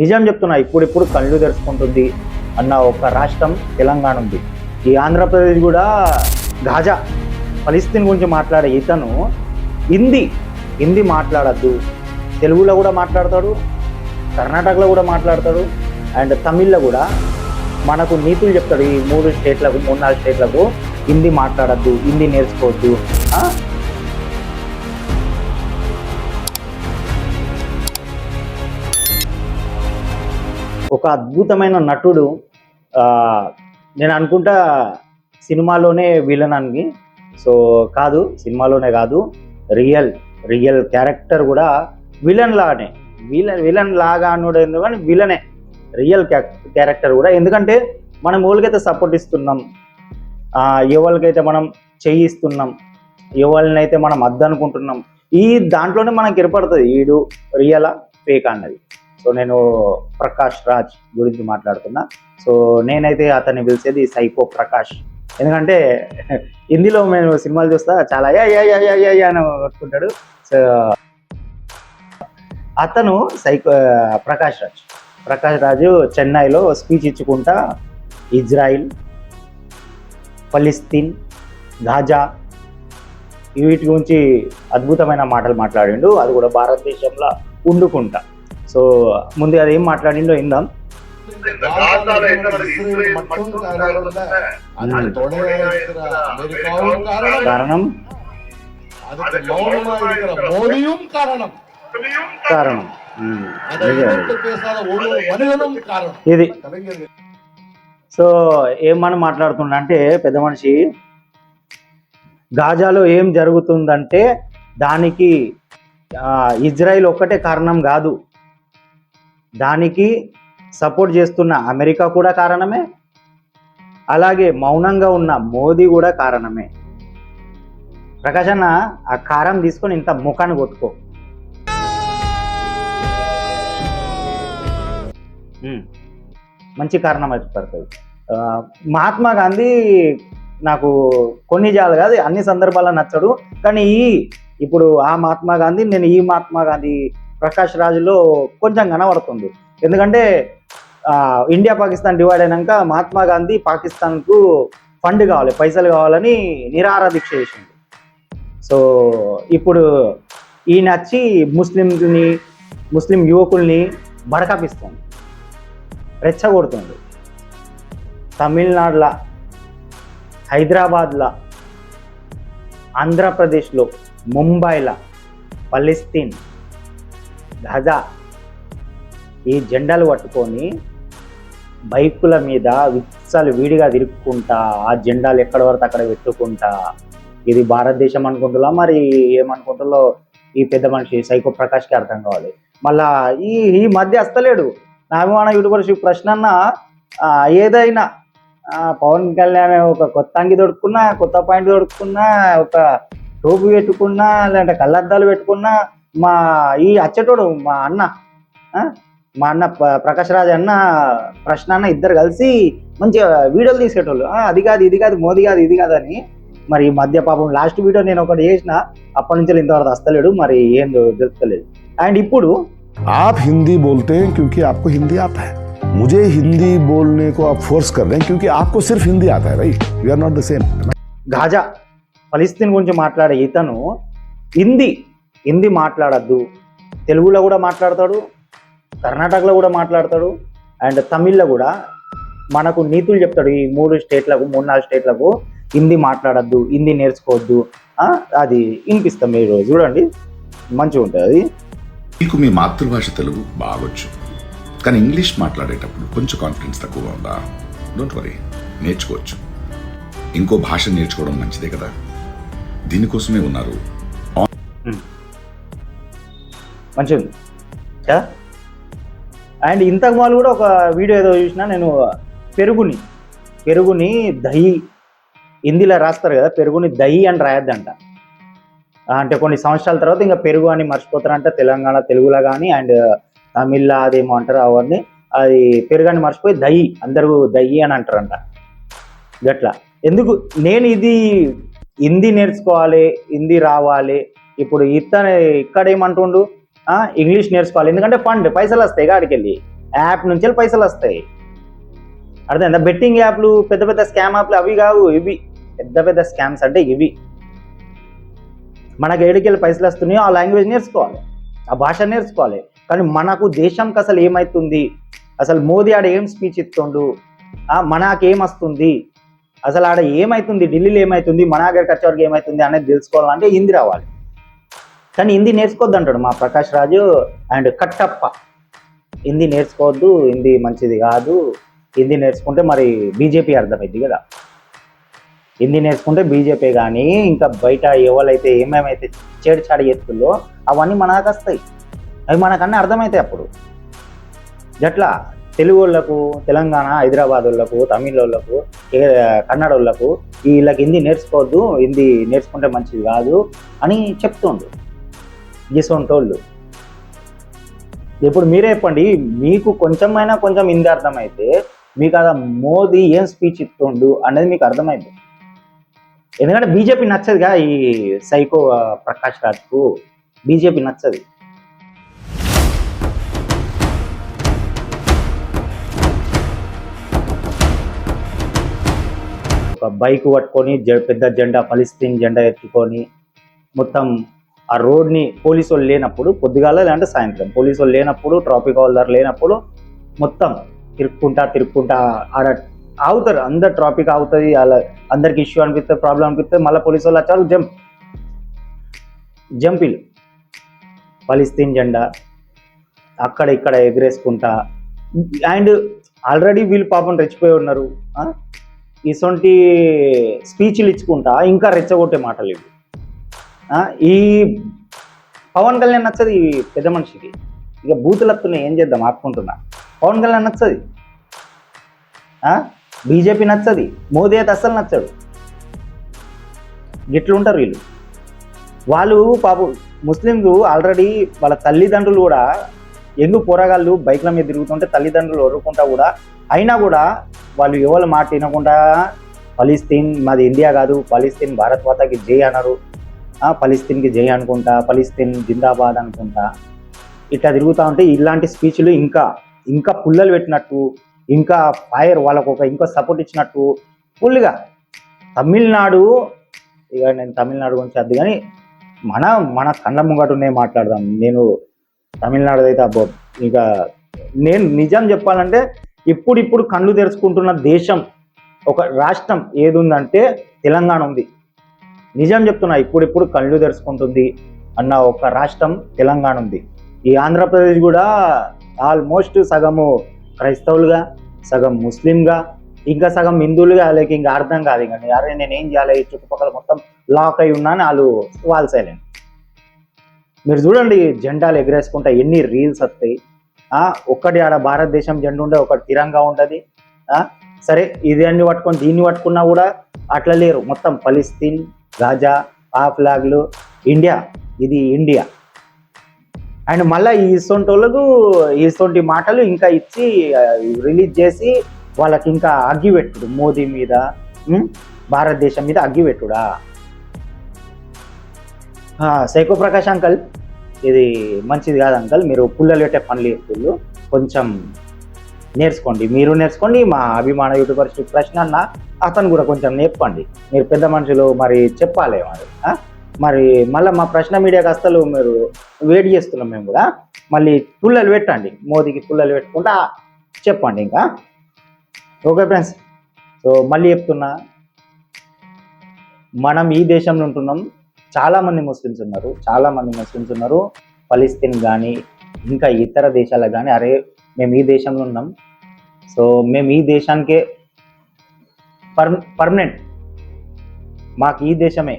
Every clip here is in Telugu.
నిజం చెప్తున్నా ఇప్పుడిప్పుడు కళ్ళు తెరుచుకుంటుంది అన్న ఒక రాష్ట్రం తెలంగాణ ఉంది. ఈ ఆంధ్రప్రదేశ్ కూడా గాజా. ఫలిస్తీన్ గురించి మాట్లాడే ఇతను హిందీ హిందీ మాట్లాడద్దు. తెలుగులో కూడా మాట్లాడతాడు కర్ణాటకలో కూడా మాట్లాడతాడు అండ్ తమిళ్ళో కూడా మనకు నీతులు చెప్తాడు. ఈ మూడు స్టేట్లకు మూడు నాలుగు స్టేట్లకు హిందీ మాట్లాడద్దు హిందీ నేర్చుకోవద్దు. ఒక అద్భుతమైన నటుడు నేను అనుకుంటా సినిమాలోనే విలన్ అని సో కాదు సినిమాలోనే కాదు రియల్ రియల్ క్యారెక్టర్ కూడా విలన్ లాగానే. విలన్ విలన్ లాగా అనుడు కానీ విలనే. రియల్ క్యారెక్టర్ కూడా. ఎందుకంటే మనం ఎవరికైతే సపోర్ట్ ఇస్తున్నాం ఎవరికైతే మనం చేయిస్తున్నాం ఎవరినైతే మనం అద్దనుకుంటున్నాం ఈ దాంట్లోనే మనకి ఏర్పడుతుంది. ఈడు రియలా ఫేక్ అన్నది. సో నేను ప్రకాష్ రాజ్ గురించి మాట్లాడుతున్నా. సో నేనైతే అతన్ని పిలిచేది సైకో ప్రకాష్. ఎందుకంటే హిందీలో మేము సినిమాలు చూస్తా చాలా యా యా యా యా యా అని కొట్టుకుంటాడు. సో అతను సైకో ప్రకాష్ రాజ్. ప్రకాష్ రాజు చెన్నైలో స్పీచ్ ఇచ్చుకుంటా ఇజ్రాయిల్ ఫలిస్తీన్ గాజా వీటి గురించి అద్భుతమైన మాటలు మాట్లాడిండు. అది కూడా భారతదేశంలో ఉండుకుంటా. సో ముందు అది ఏం మాట్లాడిండో కారణం కారణం ఇది. సో ఏమని మాట్లాడుతున్నా అంటే పెద్ద మనిషి గాజాలో ఏం జరుగుతుందంటే దానికి ఇజ్రాయిల్ ఒక్కటే కారణం కాదు. దానికి సపోర్ట్ చేస్తున్న అమెరికా కూడా కారణమే. అలాగే మౌనంగా ఉన్న మోదీ కూడా కారణమే. ప్రకాశ్ అన్న ఆ కారం తీసుకొని ఇంత ముఖాన్ని కొట్టుకో. మంచి కారణం అయితే పడుతుంది. మహాత్మా గాంధీ నాకు కొన్ని జాలు కాదు అన్ని సందర్భాల్లో నచ్చడు. కానీ ఈ ఇప్పుడు ఆ మహాత్మా గాంధీ నేను ఈ మహాత్మా గాంధీ ప్రకాష్ రాజులో కొంచెం కనబడుతుంది. ఎందుకంటే ఇండియా పాకిస్తాన్ డివైడ్ అయినాక మహాత్మా గాంధీ పాకిస్తాన్కు ఫండ్ కావాలి పైసలు కావాలని నిరాహార దీక్ష చేసింది సో ఇప్పుడు ఈయన వచ్చి ముస్లింని ముస్లిం యువకుల్ని బడకపిస్తుంది రెచ్చగొడుతుంది. తమిళనాడులో హైదరాబాద్లో ఆంధ్రప్రదేశ్లో ముంబైలో పలిస్తీన్ గజా ఈ జెండాలు పట్టుకొని బైకుల మీద విచ్చలు వీడిగా తిరుక్కుంటా ఆ జెండాలు ఎక్కడ పడితే అక్కడ పెట్టుకుంటా. ఇది భారతదేశం అనుకుంటున్నా మరి ఏమనుకుంటుందో ఈ పెద్ద మనిషి సైకో ప్రకాష్కి అర్థం కావాలి. మళ్ళా ఈ ఈ మధ్య వస్తలేడు నా అభిమాన యూట్యూబర్ శివ ప్రశ్న అన్న ఏదైనా పవన్ కళ్యాణ్ ఒక కొత్త అంగి దొడుకున్నా కొత్త పాయింట్ దొడుకున్నా ఒక టోపీ పెట్టుకున్నా లేదంటే కళ్ళద్దాలు పెట్టుకున్నా మా ఈ అచ్చటోడు మా అన్న ఆ, మా అన్న ప్ర- ప్రకాష్ రాజ్ అన్న ప్రశ్న అన్న ఇద్దరు కలిసి మంచిగా వీడియోలు తీసేటోళ్ళు ఆ, అది కాదు ఇది కాదు మోదీ కాదు ఇది కాదు అని మరి ఈ మధ్య పాపం లాస్ట్ వీడియో నేను ఒకటి చేసిన అప్పటి నుంచి ఇంతవరకు వస్తలేడు మరి ఏందో తెలుస్తలేదు అండ్ ఇప్పుడు आप हिंदी बोलते हैं क्योंकि आपको हिंदी आता है मुझे हिंदी बोलने को आप फोर्स कर रहे हैं क्योंकि आपको सिर्फ हिंदी आता है right we are not the same Gaza ఫలిస్తీన్ గురించి మాట్లాడే ఇతను హిందీ హిందీ మాట్లాడద్దు. తెలుగులో కూడా మాట్లాడతాడు కర్ణాటకలో కూడా మాట్లాడతాడు అండ్ తమిళ్ళో కూడా మనకు నీతులు చెప్తాడు. ఈ మూడు స్టేట్లకు మూడు నాలుగు స్టేట్లకు హిందీ మాట్లాడద్దు హిందీ నేర్చుకోవద్దు. అది వినిపిస్తాం మీరు చూడండి మంచిగా ఉంటుంది. అది మీకు మీ మాతృభాష తెలుగు బాగొచ్చు. కానీ ఇంగ్లీష్ మాట్లాడేటప్పుడు కొంచెం కాన్ఫిడెన్స్ తక్కువగా ఉందా? డోంట్ వరీ నేర్చుకోవచ్చు. ఇంకో భాష నేర్చుకోవడం మంచిదే కదా. దీనికోసమే ఉన్నారు. మంచిగా ఉంది. కదా? అండ్ ఇంతకు వాళ్ళు కూడా ఒక వీడియో ఏదో చూసినా నేను పెరుగుని పెరుగుని దహి హిందీలో రాస్తారు కదా పెరుగుని దహి అని రాయొద్దంట. అంటే కొన్ని సంవత్సరాల తర్వాత ఇంకా పెరుగు అని మర్చిపోతారంట తెలంగాణ తెలుగులో కానీ అండ్ తమిళ్ళో అదేమో అంటారు అవన్నీ అది పెరుగు అని మర్చిపోయి దహి అందరూ దహి అని అంటారంట. గట్లా. ఎందుకు? నేను ఇది హిందీ నేర్చుకోవాలి హిందీ రావాలి. ఇప్పుడు ఇతను ఇక్కడ ఏమంటుండు? ఇంగ్లీష్ నేర్చుకోవాలి. ఎందుకంటే ఫండ్ పైసలు వస్తాయి గాడికి వెళ్ళి యాప్ నుంచి పైసలు వస్తాయి. అర్థమైందా? బెట్టింగ్ యాప్లు పెద్ద పెద్ద స్కామ్ యాప్లు అవి కావు ఇవి. పెద్ద పెద్ద స్కామ్స్ అంటే ఇవి. మనకు ఏడుకెళ్ళి పైసలు వస్తున్నాయో ఆ లాంగ్వేజ్ నేర్చుకోవాలి. ఆ భాష నేర్చుకోవాలి. కానీ మనకు దేశంకి అసలు ఏమవుతుంది అసలు మోదీ ఆడ ఏం స్పీచ్ ఇస్తుండు? ఆ, మనకేం వస్తుంది? అసలు ఆడ ఏమవుతుంది ఢిల్లీలో ఏమవుతుంది మన దగ్గరికి వచ్చేవారికి ఏమవుతుంది అనేది తెలుసుకోవాలంటే హిందీ రావాలి. కానీ హిందీ నేర్చుకోవద్దు అంటాడు మా ప్రకాష్ రాజు అండ్ కట్టప్ప. హిందీ నేర్చుకోవద్దు హిందీ మంచిది కాదు. హిందీ నేర్చుకుంటే మరి బీజేపీ అర్థమైంది కదా. హిందీ నేర్చుకుంటే బీజేపీ కానీ ఇంకా బయట ఎవరైతే ఏమేమైతే చేడుచాడు ఎత్తుల్లో అవన్నీ మనకు వస్తాయి. అవి మనకన్నీ అర్థమవుతాయి అప్పుడు. గట్లా తెలుగు వాళ్ళకు తెలంగాణ హైదరాబాద్ వాళ్ళకు తమిళ వాళ్ళకు కన్నడ వాళ్ళకు వీళ్ళకి హిందీ నేర్చుకోవద్దు హిందీ నేర్చుకుంటే మంచిది కాదు అని చెప్తుండ్రు గిసొంటోళ్ళు. ఇప్పుడు మీరే చెప్పండి మీకు కొంచెమైనా కొంచెం హిందీ అర్థమైతే మీకు అది మోదీ ఏం స్పీచ్ ఇస్తుండు అనేది మీకు అర్థమైంది ఎందుకంటే బీజేపీ నచ్చదుగా ఈ సైకో ప్రకాష్ రాజ్కు. బీజేపీ నచ్చదు. ఒక బైక్ పట్టుకొని జ- పెద్ద జెండా ఫలిస్తీన్ జెండా ఎత్తుకొని మొత్తం ఆ రోడ్ని పోలీసు వాళ్ళు లేనప్పుడు పొద్దుగాల లేదంటే సాయంత్రం. పోలీసు వాళ్ళు లేనప్పుడు ట్రాఫిక్ హోల్డర్ లేనప్పుడు మొత్తం తిరుక్కుంటా తిరుక్కుంటా ఆడ ఆగుతారు. అందరు ట్రాఫిక్ ఆగుతుంది అలా అందరికి ఇష్యూ అనిపిస్తుంది ప్రాబ్లం అనిపిస్తుంది. మళ్ళీ పోలీసు వాళ్ళు వచ్చారు జంప్. జంపిలు ఫలిస్తీన్ జెండా. అక్కడ ఇక్కడ ఎగిరేసుకుంటా. అండ్ ఆల్రెడీ వీళ్ళు పాపం రెచ్చిపోయి ఉన్నారు. ఇసొంటి స్పీచ్లు ఇచ్చుకుంటా ఇంకా రెచ్చగొట్టే మాటలు ఇవి. ఈ పవన్ కళ్యాణ్ నచ్చదు ఈ పెద్ద మనిషికి. ఇక బూతులత్తుని ఏం చేద్దాం ఆపుకుంటున్నా. పవన్ కళ్యాణ్ నచ్చది. బీజేపీ నచ్చది. మోదీ అయితే అస్సలు నచ్చడు. గిట్లుంటారు వీళ్ళు. వాళ్ళు పాపం ముస్లింలు ఆల్రెడీ వాళ్ళ తల్లిదండ్రులు కూడా ఎందు పోరగాళ్ళు బైక్ల మీద తిరుగుతుంటే తల్లిదండ్రులు ఒరుకుంటా కూడా అయినా కూడా వాళ్ళు ఎవరు మాట వినకుండా పలిస్తీన్ మాది ఇండియా కాదు పలిస్తీన్ భారత్ మాతకి జై అన్నారు. పలిస్తీన్కి జై అనుకుంటా పలిస్తీన్ జిందాబాద్ అనుకుంటా. ఇట్లా తిరుగుతూ ఉంటే ఇలాంటి స్పీచ్లు ఇంకా ఇంకా పుల్లలు పెట్టినట్టు ఇంకా ఫైర్ వాళ్ళకు ఒక ఇంకా సపోర్ట్ ఇచ్చినట్టు ఫుల్గా తమిళనాడు ఇక నేను తమిళనాడు గురించి వద్దు కానీ మన మన కళ్ళ ముంగటనే మాట్లాడదాం. నేను తమిళనాడు అయితే అబ్బో ఇక నేను నిజం చెప్పాలంటే ఇప్పుడిప్పుడు కళ్ళు తెరుచుకుంటున్న దేశం ఒక రాష్ట్రం ఏది ఉందంటే తెలంగాణ ఉంది. నిజం చెప్తున్నా ఇప్పుడిప్పుడు కళ్ళు తెరుచుకుంటుంది అన్న ఒక రాష్ట్రం తెలంగాణ ఉంది ఈ ఆంధ్రప్రదేశ్ కూడా ఆల్మోస్ట్ సగము క్రైస్తవులుగా సగం ముస్లింగా ఇంకా సగం హిందువులుగా లేక ఇంకా అర్థం కాదు ఇంకా. అరే నేను ఏం చేయాలి? ఈ చుట్టుపక్కల మొత్తం లాక్ అయి ఉన్నా అని వాళ్ళు వాళ్ళు సైలెంట్ మీరు చూడండి జెండాలు ఎగరేసుకుంటా ఎన్ని రీల్స్ వస్తాయి. ఆ, ఒక్కటి ఆడ భారతదేశం జెండా ఉండే ఒకటి తిరంగా ఉంటుంది. సరే ఇది అన్ని పట్టుకొని దీన్ని పట్టుకున్నా కూడా అట్లా లేరు. మొత్తం ఫలిస్తీన్ రాజా ఆ ఫ్లాగ్లు ఇండియా. ఇది ఇండియా. అండ్ మళ్ళీ ఈసొంటి వాళ్ళకు ఈసొంటి మాటలు ఇంకా ఇచ్చి రిలీజ్ చేసి వాళ్ళకి ఇంకా అగ్గి పెట్టుడు మోదీ మీద భారతదేశం మీద అగ్గి పెట్టుడా? సైకో ప్రకాష్ అంకల్ ఇది మంచిది కాదు అంకల్ మీరు పుల్లలు పెట్టే పనులు చేస్తుళ్ళు. కొంచెం నేర్చుకోండి. మీరు నేర్చుకోండి మా అభిమాన యూట్యూబర్ శ్రీ ప్రశ్న అన్న అతను కూడా కొంచెం నేర్పండి. మీరు పెద్ద మనుషులు మరి చెప్పాలి మరి మరి మళ్ళీ మా ప్రశ్న మీడియాకి అసలు మీరు వెయిట్ చేస్తున్నాం మేము కూడా. మళ్ళీ పుల్లలు పెట్టండి. మోదీకి పుల్లలు పెట్టుకుంటా చెప్పండి ఇంకా. ఓకే ఫ్రెండ్స్ సో మళ్ళీ చెప్తున్నా. మనం ఈ దేశంలో ఉంటున్నాం. చాలా మంది ముస్లిమ్స్ ఉన్నారు. చాలామంది ముస్లిమ్స్ ఉన్నారు. ఫలిస్తీన్ కానీ ఇంకా ఇతర దేశాలకు కానీ అరే మేము ఈ దేశంలో ఉన్నాం. సో మేము ఈ దేశానికే పర్ పర్మనెంట్ మాకు ఈ దేశమే.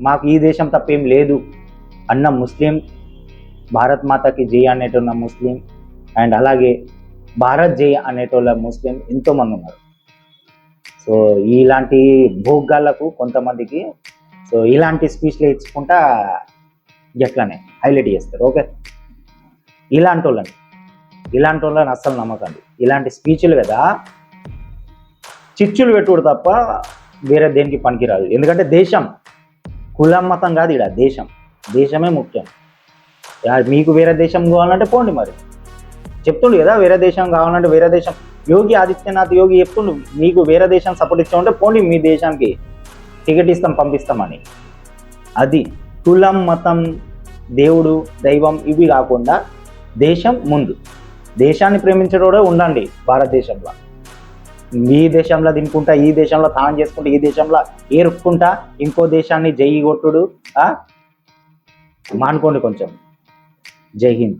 మాకు ఈ దేశం తప్పేం లేదు అన్న ముస్లిం భారత్ మాతకి జై అనేటున్న ముస్లిం అండ్ అలాగే భారత్ జై అనేటోళ్ళ ముస్లిం ఎంతోమంది ఉన్నారు. సో ఇలాంటి భోగాలకు కొంతమందికి సో ఇలాంటి స్పీచ్లు ఇచ్చుకుంటా ఎట్లానే హైలైట్ చేస్తారు ఓకే? ఇలాంటి వాళ్ళని ఇలాంటి వాళ్ళని అస్సలు నమ్మకండి. ఇలాంటి స్పీచ్లు కదా చిచ్చులు పెట్టుడు తప్ప వేరే దేనికి పనికిరాదు. ఎందుకంటే దేశం కులం మతం కాదు ఇక్కడ దేశం. దేశమే ముఖ్యం. మీకు వేరే దేశం కావాలంటే పోండి మరి. చెప్తుండు కదా వేరే దేశం కావాలంటే వేరే దేశం. యోగి ఆదిత్యనాథ్ యోగి చెప్తుండు మీకు వేరే దేశం సపోర్ట్ ఇచ్చామంటే పోనీ మీ దేశానికి. టికెట్ ఇస్తాం పంపిస్తామని అది కులం మతం దేవుడు దైవం ఇవి కాకుండా దేశం ముందు. దేశాన్ని ప్రేమించడోడే ఉండండి భారతదేశంలో. ఈ దేశంలో తినుకుంటా ఈ దేశంలో తాను చేసుకుంటా ఈ దేశంలో ఏరుక్కుంటా ఇంకో దేశాన్ని జై కొట్టుడు ఆ? మానుకోండి కొంచెం. జై హింద్.